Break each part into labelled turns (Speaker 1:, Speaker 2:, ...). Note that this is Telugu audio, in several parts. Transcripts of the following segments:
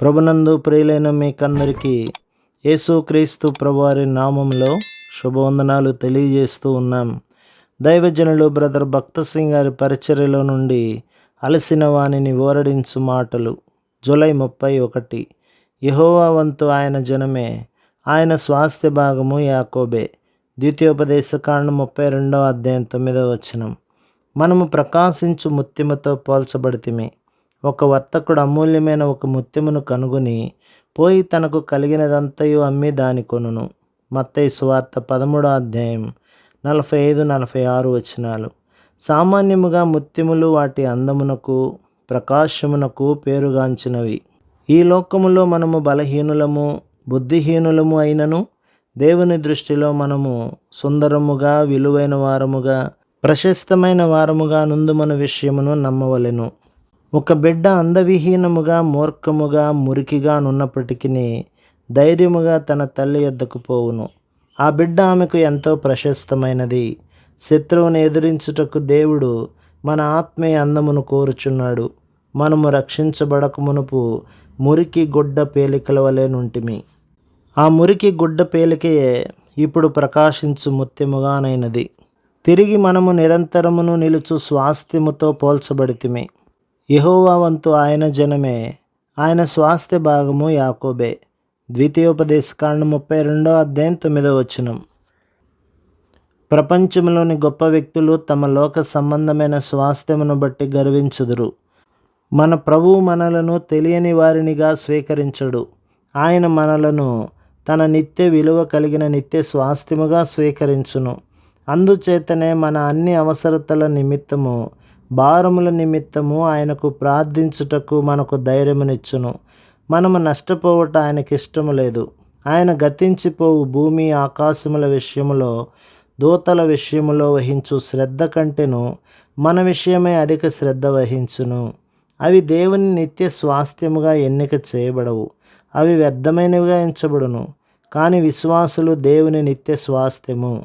Speaker 1: ప్రభునందు ప్రియులైన మీకందరికీ యేసుక్రీస్తు ప్రభువారి నామంలో శుభవందనాలు తెలియజేస్తూ ఉన్నాం. దైవజనులు బ్రదర్ భక్త సింగ్ గారి పరిచర్యలో నుండి అలసిన వాణిని ఓరడించు మాటలు జూలై ముప్పై ఒకటి. యహోవా వంతు ఆయన జనమే ఆయన స్వాస్థ్య భాగము యాకోబే. ద్వితీయోపదేశ కాండం ముప్పై రెండవ అధ్యాయం తొమ్మిదవ వచనం. మనము ప్రకాశించు ముత్యముతో పోల్చబడితిమి. ఒక వర్తకుడు అమూల్యమైన ఒక ముత్యమును కనుగొని పోయి తనకు కలిగినదంతయు అమ్మి దాని కొనును. మత్తయి సువార్త పదమూడో అధ్యాయం నలభై ఐదు నలభై ఆరు వచనాలు. సామాన్యముగా ముత్యములు వాటి అందమునకు ప్రకాశమునకు పేరుగాంచినవి. ఈ లోకములో మనము బలహీనులము బుద్ధిహీనులము అయినను దేవుని దృష్టిలో మనము సుందరముగా విలువైన వారముగా ప్రశస్తమైన వారముగా నుందుమన విషయమును నమ్మవలెను. ఒక బిడ్డ అందవిహీనముగా మూర్ఖముగా మురికిగా నున్నప్పటికీ ధైర్యముగా తన తల్లి యొద్దకు పోవును. ఆ బిడ్డ ఆమెకు ఎంతో ప్రశస్తమైనది. శత్రువుని ఎదిరించుటకు దేవుడు మన ఆత్మీయ అందమును కోరుచున్నాడు. మనము రక్షించబడక మునుపు మురికి గుడ్డ పేలికల వలె నుంటిమి. ఆ మురికి గుడ్డ పేలికయే ఇప్పుడు ప్రకాశించు ముత్యముగానైనది. తిరిగి మనము నిరంతరమును నిలుచు స్వాస్థ్యముతో పోల్చబడితిమి. యహోవా వంతు ఆయన జనమే ఆయన స్వాస్థ్య భాగము యాకోబే. ద్వితీయోపదేశకాండ ముప్పై రెండో అధ్యాయం తొమ్మిదో వచనం. ప్రపంచంలోని గొప్ప వ్యక్తులు తమ లోక సంబంధమైన స్వాస్థ్యమును బట్టి గర్వించుదురు. మన ప్రభువు మనలను తెలియని వారినిగా స్వీకరించడు. ఆయన మనలను తన నిత్య విలువ కలిగిన నిత్య స్వాస్థ్యముగా స్వీకరించును. అందుచేతనే మన అన్ని అవసరతల నిమిత్తము భారముల నిమిత్తము ఆయనకు ప్రార్థించుటకు మనకు ధైర్యమునిచ్చును. మనము నష్టపోవట ఆయనకి ఇష్టము లేదు. ఆయన గతించిపోవు భూమి ఆకాశముల విషయములో దూతల విషయములో వహించు శ్రద్ధ కంటేను మన విషయమే అధిక శ్రద్ధ వహించును. అవి దేవుని నిత్య స్వాస్థ్యముగా ఎన్నిక చేయబడవు. అవి వ్యర్థమైనవిగా ఎంచబడును. కానీ విశ్వాసులు దేవుని నిత్య స్వాస్థ్యము.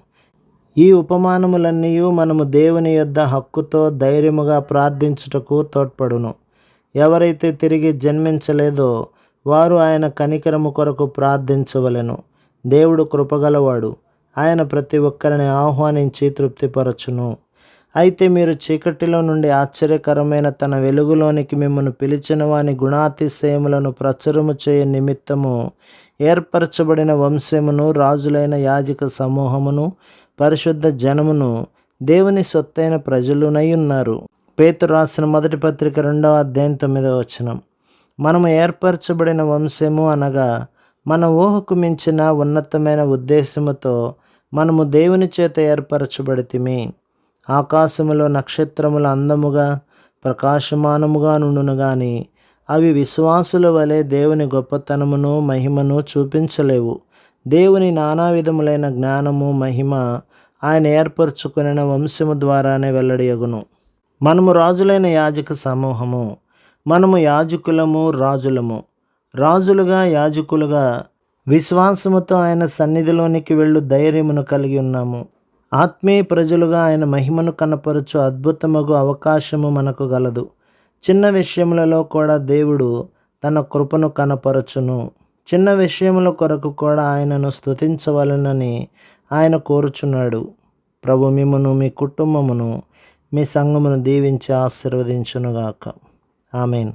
Speaker 1: ఈ ఉపమానములన్నీ మనము దేవుని యొద్ద హక్కుతో ధైర్యముగా ప్రార్థించుటకు తోడ్పడును. ఎవరైతే తిరిగి జన్మించలేదో వారు ఆయన కనికరము కొరకు ప్రార్థించవలెను. దేవుడు కృపగలవాడు. ఆయన ప్రతి ఒక్కరిని ఆహ్వానించి తృప్తిపరచును. అయితే మీరు చీకటిలో నుండి ఆశ్చర్యకరమైన తన వెలుగులోనికి మిమ్మల్ని పిలిచిన వాని గుణాతిశయములను ప్రచురము చేయ నిమిత్తము ఏర్పరచబడిన వంశమును రాజులైన యాజక సమూహమును పరిశుద్ధ జనమును దేవుని సొత్తైన ప్రజలునై ఉన్నారు. పేతురు రాసిన మొదటి పత్రిక రెండవ అధ్యాయం తొమ్మిదవ వచనం. మనము ఏర్పరచబడిన వంశము అనగా మన ఊహకు మించిన ఉన్నతమైన ఉద్దేశముతో మనము దేవుని చేత ఏర్పరచబడితిమి. ఆకాశములో నక్షత్రముల అందముగా ప్రకాశమానముగా నుండును గాని అవి విశ్వాసుల వలె దేవుని గొప్పతనమును మహిమను చూపించలేవు. దేవుని నానా విధములైన జ్ఞానము మహిమ ఆయన ఏర్పరచుకున్న వంశము ద్వారానే వెల్లడియగును. మనము రాజులైన యాజక సమూహము. మనము యాజకులము రాజులము. రాజులుగా యాజకులుగా విశ్వాసముతో ఆయన సన్నిధిలోనికి వెళ్ళు ధైర్యమును కలిగి ఉన్నాము. ఆత్మీయ ప్రజలుగా ఆయన మహిమను కనపరచు అద్భుతమగు అవకాశము మనకు గలదు. చిన్న విషయములలో కూడా దేవుడు తన కృపను కనపరచును. చిన్న విషయముల కొరకు కూడా ఆయనను స్తుతించవలనని ఆయన కోరుచున్నాడు. ప్రభు మిమ్మను మీ కుటుంబమును మీ సంఘమును దీవించి ఆశీర్వదించునుగాక. ఆమెన్.